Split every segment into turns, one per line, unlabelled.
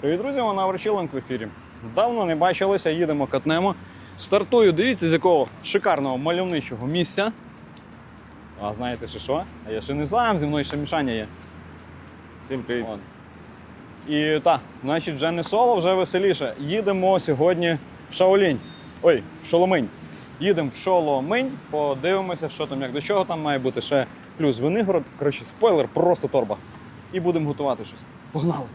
Привіт, друзі, вона Ворчиленк в ефірі. Давно не бачилися, їдемо катнемо. Стартую, дивіться, з якого шикарного мальовничого місця. А знаєте ще що? А я ще не знаю, зі мною ще мішання є. Всім привіт. І так, значить, вже не соло, вже веселіше. Їдемо сьогодні в Шаолінь. Ой, в Шоломинь. Їдемо в Шоломинь, подивимося, що там, як до чого там має бути ще плюс Винигород. Коротше, спойлер, просто торба. І будемо готувати щось. Погнали!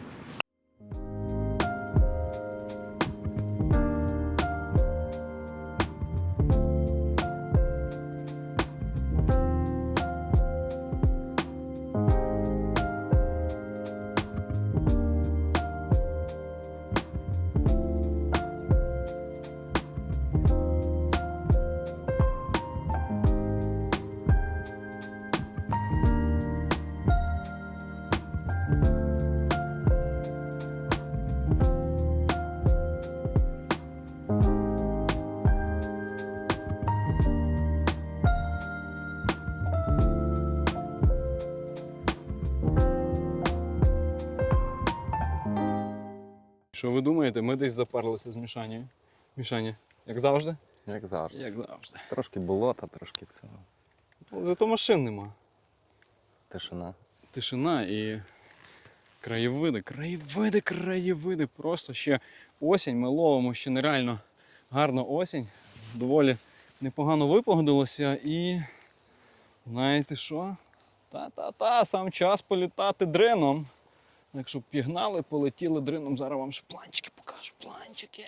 Що ви думаєте, ми десь запарлися з Мішанію? Мішаня, як завжди?
Як завжди.
Як завжди.
Трошки болота, трошки це.
Зато машин нема.
Тишина.
Тишина і краєвиди, краєвиди, краєвиди. Просто ще осінь. Ми ловимо ще нереально гарну осінь. Доволі непогано випогодилося і знаєте що? Та-та-та, сам час політати дреном. Якщо пігнали, полетіли дрином, зараз вам ще планчики покажу. Планчики.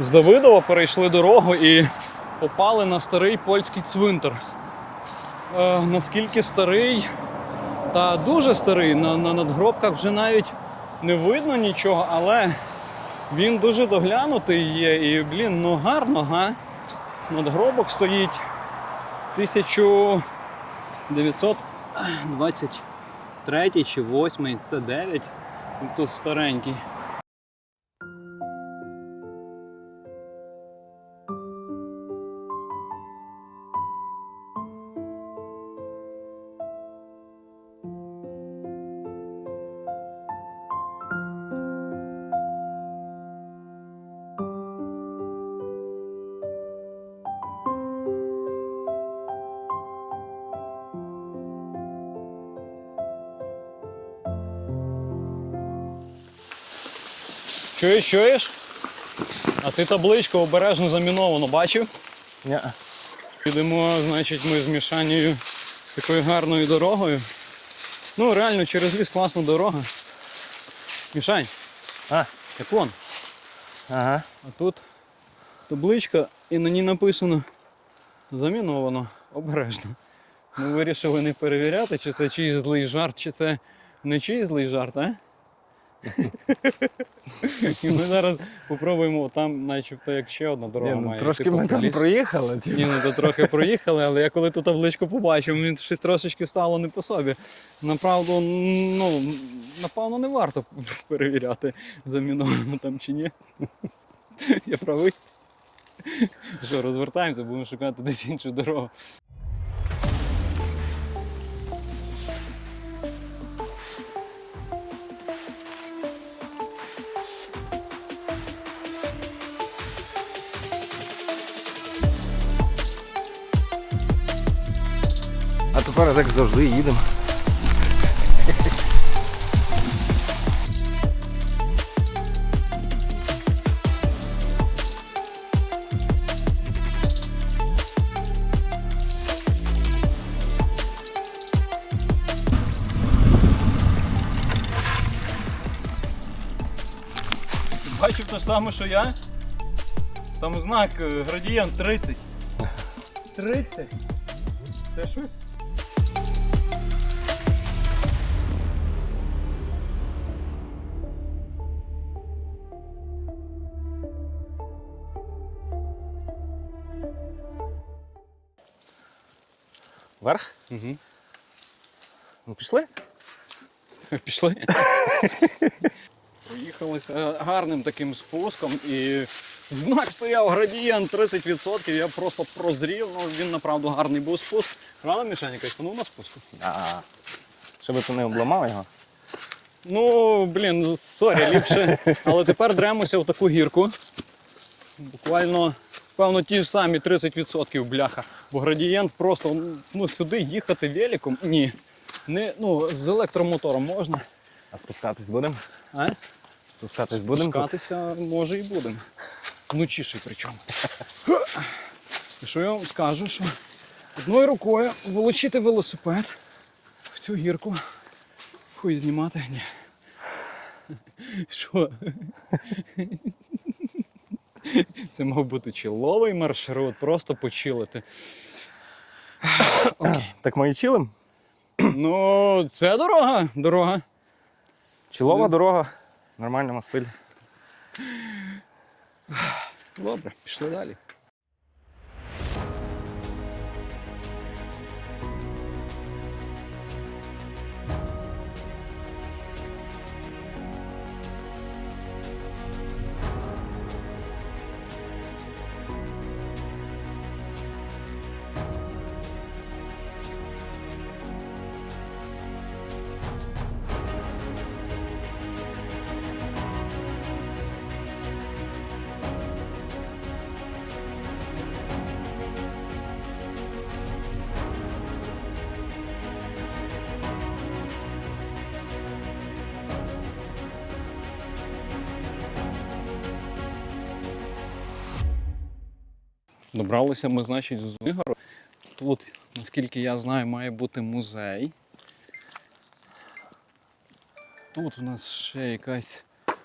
З Давидова перейшли дорогу і попали на старий польський цвинтар. Е, наскільки старий та дуже старий, на, на надгробках вже навіть не видно нічого, але він дуже доглянутий є. І, блін, ну гарно, га? Надгробок стоїть 1923 чи 8, це 9. Тут старенький. Чуєш, чуєш? А ти табличку обережно заміновано бачив?
Ні.
Йдемо, значить, ми з Мішанію такою гарною дорогою. Ну, реально, через ліс класна дорога. Мішань,
А,
як вон.
ага.
А тут табличка і на ній написано заміновано, обережно. Ми вирішили не перевіряти, чи це чийсь злий жарт, чи це не чийсь злий жарт, а? І ми зараз спробуємо там, начебто, як ще одна дорога
Ні, ну,
має.
трошки
йти
ми
по
там
лісу.
проїхали. типу.
Ні, ну то трохи проїхали, але я коли ту табличку побачив, мені щось трошечки стало не по собі. Направду, ну, напевно, не варто перевіряти, заміновано там чи ні. Я правий. Що, розвертаємося, будемо шукати десь іншу дорогу.
Як завжди їдемо.
Бачив те ж саме, що я. Там знак е, градієнт 30. 30? Це щось.
Вверх?
Угу.
Ну пішли?
Пішли. Проїхалися гарним таким спуском і знак стояв градієнт 30%. Я просто прозрів. Ну він направду гарний був спуск. Правда, Мішаня, кайфанув на спуску?
А. Щоб ти не обламав його.
Ну, блін, сорі, ліпше. Але тепер дремося в таку гірку. Буквально, певно, ті ж самі 30% бляха. Бо градієнт просто ну, сюди їхати великом. Ні. Не, ну, з електромотором можна.
А спускатись будемо?
А?
Спускатись будемо?
Спускатися може і будемо. Вночіше причому. І що я вам скажу, що одною рукою волочити велосипед в цю гірку. Хуй знімати. Ні. Що? Це мав бути чоловий маршрут, просто почилити. Окей.
Так ми і чилим.
Ну, це дорога. Дорога.
Чилова дорога в нормальному стилі.
Добре, пішли далі. Добралися ми, значить, з Звигору. Тут, наскільки я знаю, має бути музей. Тут у нас ще якась,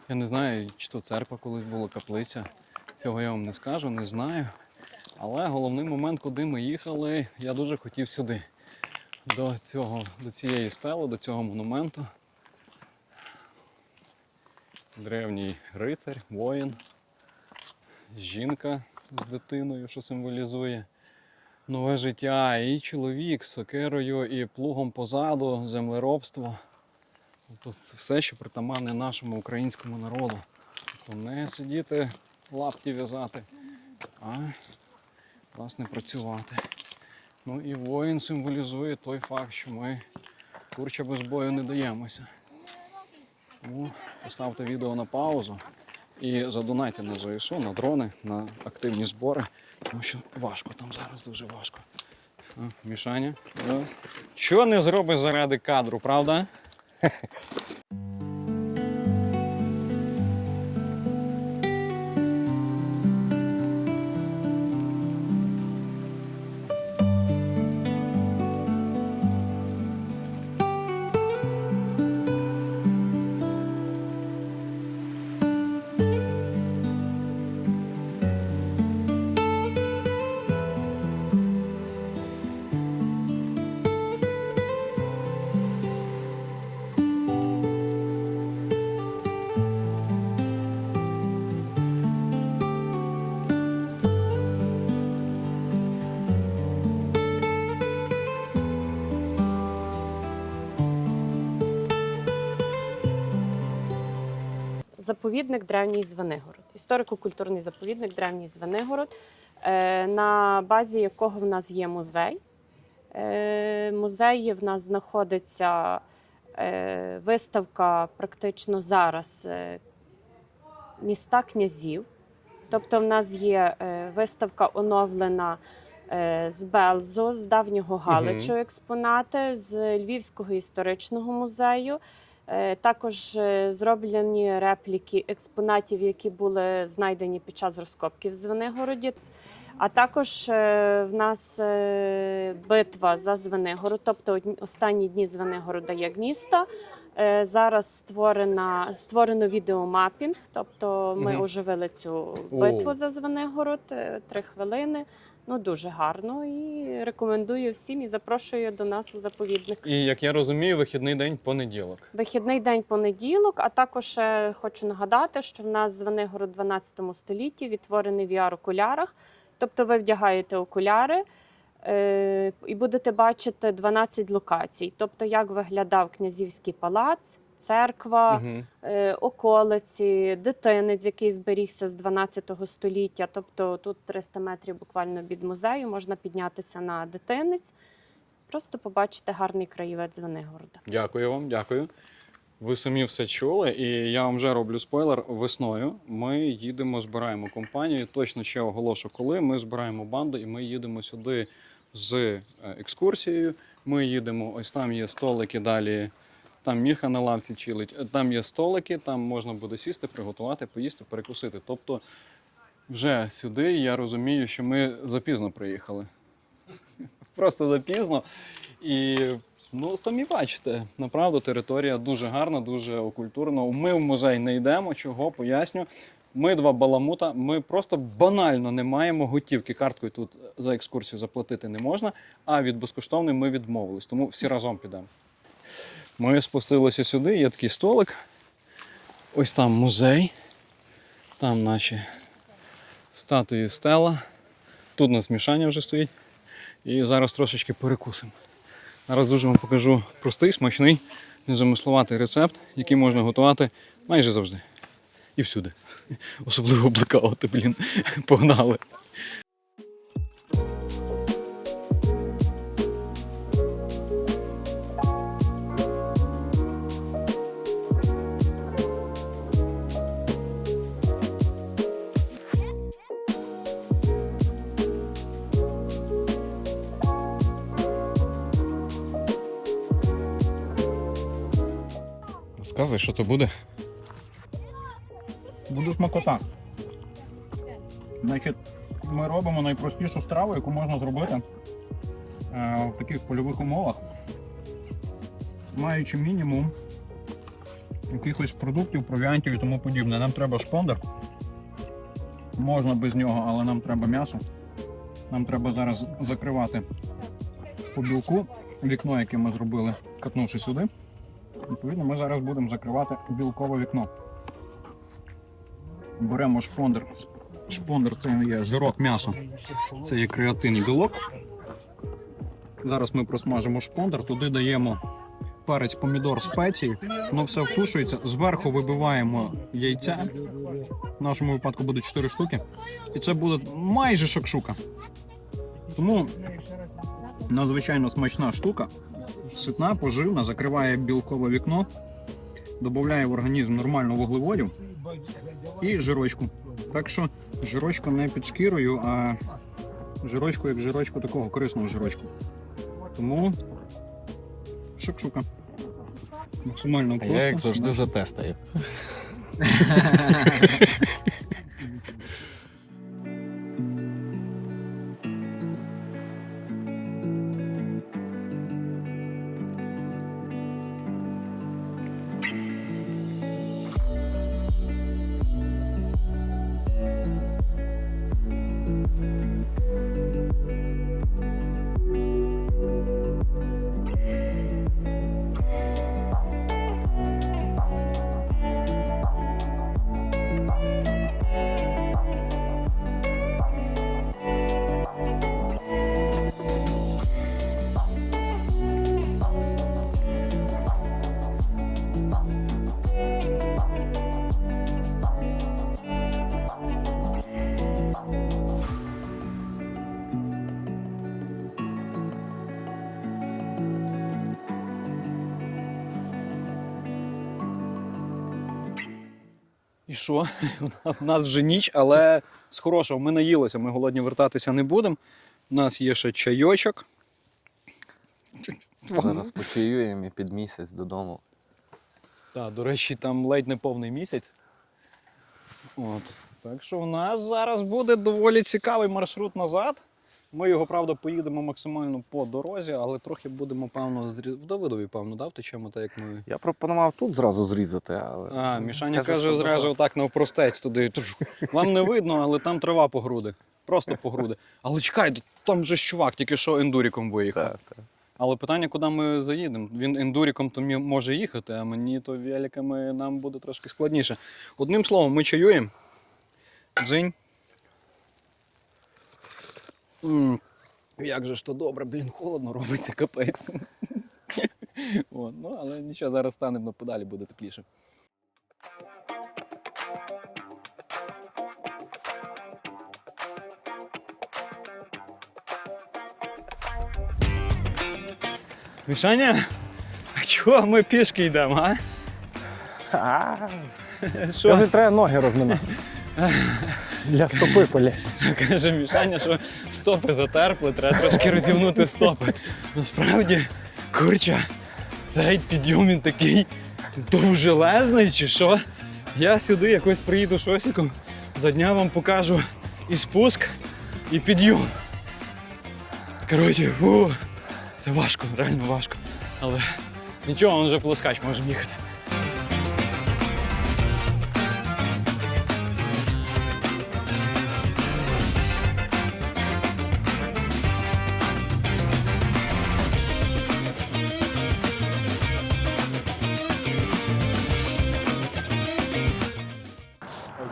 я не знаю, чи то церква колись була, каплиця. Цього я вам не скажу, не знаю. Але головний момент, куди ми їхали, я дуже хотів сюди. До, цього, до цієї стели, до цього монументу. Древній рицар, воїн, жінка з дитиною, що символізує нове життя, і чоловік з сокирою, і плугом позаду, землеробство. Тобто все, що притаманне нашому українському народу. Тобто не сидіти, лапті в'язати, а власне працювати. Ну і воїн символізує той факт, що ми курча без бою не даємося. Тому поставте відео на паузу і задонайте на ЗСУ, на дрони, на активні збори, тому що важко там зараз дуже важко. А, Мішаня, ну, що не зробиш заради кадру, правда?
Заповідник Древній Звенигород, історико-культурний заповідник Древній Звенигород, е, на базі якого в нас є музей. Е, Музеї в нас знаходиться е, виставка практично зараз міста князів. Тобто, в нас є виставка оновлена з Белзо, з давнього Галичу експонати, з Львівського історичного музею. Е, Також е, зроблені репліки експонатів, які були знайдені під час розкопків в. А також е, в нас битва за Звенигород, тобто останні дні Звенигорода як міста. Е, Зараз створена створено відеомапінг, тобто ми
Мгм.
оживили цю
О.
битву за Звенигород е, три хвилини. Ну дуже гарно і рекомендую всім і запрошую до нас у заповідник.
І як я розумію, вихідний день понеділок.
Вихідний день понеділок. А також е, хочу нагадати, що в нас Звенигород в 12 столітті відтворений в VR-окулярах. Тобто ви вдягаєте окуляри і будете бачити 12 локацій. Тобто, як виглядав князівський палац, церква,
Угу.
е, околиці, дитинець, який зберігся з 12 століття. Тобто тут 300 метрів буквально від музею, можна піднятися на дитинець, просто побачити гарний краєвид Звенигорода.
Дякую вам, дякую. Ви самі все чули, і я вам вже роблю спойлер. Весною ми їдемо, збираємо компанію. Точно ще оголошу, коли ми збираємо банду, і ми їдемо сюди з е, екскурсією. Ми їдемо, ось там є столики далі. Там міха на лавці чилить. Е, Там є столики, там можна буде сісти, приготувати, поїсти, перекусити. Тобто, вже сюди я розумію, що ми запізно приїхали. Просто запізно. І ну, самі бачите, направду територія дуже гарна, дуже окультурна. Ми в музей не йдемо. Чого поясню. Ми два баламута. Ми просто банально не маємо готівки. Карткою тут за екскурсію заплатити не можна, а від безкоштовної ми відмовились. Тому всі разом підемо. Ми спустилися сюди, є такий столик. Ось там музей. Там наші статуї стела. Тут у нас мішання вже стоїть. І зараз трошечки перекусимо. Зараз дуже вам покажу простий, смачний, незамисловатий рецепт, який можна готувати майже завжди. І всюди. Особливо блекаути, блін. Погнали. Розказуй, що то буде.
Буде смакота. Значить, ми робимо найпростішу страву, яку можна зробити е, в таких польових умовах, маючи мінімум якихось продуктів, провіантів і тому подібне. Нам треба шпондер. Можна без нього, але нам треба м'ясо. Нам треба зараз закривати по білку вікно, яке ми зробили, катнувши сюди. Відповідно, ми зараз будемо закривати білкове вікно. Беремо шпондер. Шпондер це є жирок м'ясо. Це є креатин білок. Зараз ми просмажимо шпондер, туди даємо перець, помідор, спеції, воно все втушується. Зверху вибиваємо яйця. В нашому випадку буде 4 штуки. І це буде майже шакшука. Тому надзвичайно смачна штука. Ситна, поживна, закриває білкове вікно, додає в організм нормально вуглеводів і жирочку. Так що жирочку не під шкірою, а жирочку як жирочку такого корисного жирочку. Тому шакшука. Максимально
А я як завжди затестаю.
що? У нас вже ніч, але з хорошого ми наїлися, ми голодні вертатися не будемо. У нас є ще чайочок.
Зараз почаюємо і під місяць додому.
Так, до речі, там ледь не повний місяць. От. Так що у нас зараз буде доволі цікавий маршрут назад. Ми його, правда, поїдемо максимально по дорозі, але трохи будемо, певно, зрі... в Давидові, певно, да, втечемо, так як ми.
Я пропонував тут зразу зрізати, але.
А, Мішаня
Каже,
каже, зразу отак навпростець туди. Вам не видно, але там трава по груди. Просто по груди. Але чекай, там же ж чувак, тільки що ендуріком виїхав.
Так, так.
Але питання, куди ми заїдемо? Він ендуріком то може їхати, а мені то великами нам буде трошки складніше. Одним словом, ми чаюємо. Дзинь. М, Як же ж то добре, блін, холодно робиться, капець. Ну, але нічого, зараз станемо подалі, буде тепліше. Мішаня, а чого ми пішки йдемо, а?
А,
Що?
Каже, треба ноги розминати. Для стопи полі.
Каже Мішаня, що стопи затерпли, треба трошки розівнути стопи. Насправді, курча, цей підйом він такий довжелезний, чи що? Я сюди якось приїду шосіком, за дня вам покажу і спуск, і підйом. Коротше, фу, це важко, реально важко. Але нічого, він вже плескач, можемо їхати.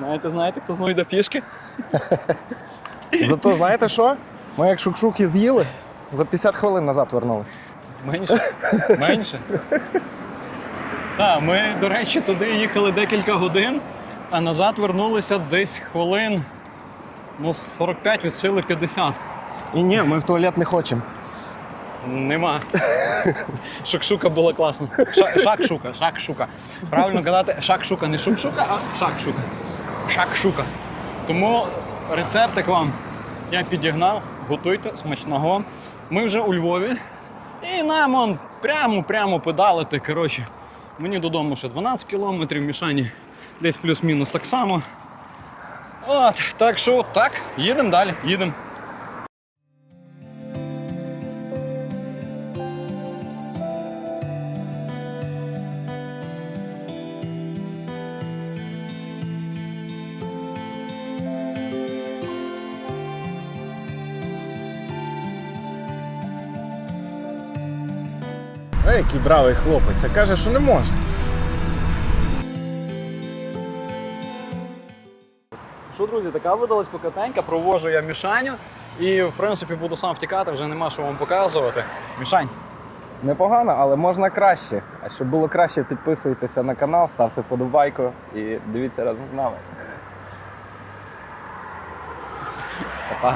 Знаєте, знаєте, хто знову йде пішки?
Зато знаєте що? Ми як шукшуки з'їли, за 50 хвилин назад вернулись.
Менше? Менше? Так, ми, до речі, туди їхали декілька годин, а назад вернулися десь хвилин. Ну, 45 від сили 50.
І ні, ми в туалет не хочемо.
Нема. Шакшука була класна. Ша- Шакшука, шакшука. Правильно казати, шакшука, не шукшука, а шакшука. Шакшука. Тому рецептик вам я підігнав, готуйте, смачного. Ми вже у Львові. І нам он прямо-прямо педалити. Коротше, мені додому ще 12 кілометрів, мішані десь плюс-мінус так само. От, так що так, їдемо далі, їдемо.
Ей, який бравий хлопець, а каже, що не може.
Що, друзі, така видалась покатенька, провожу я Мішаню. І, в принципі, буду сам втікати, вже нема що вам показувати. Мішань,
Непогано, але можна краще. А щоб було краще, підписуйтеся на канал, ставте вподобайку і дивіться разом з нами. Па-па.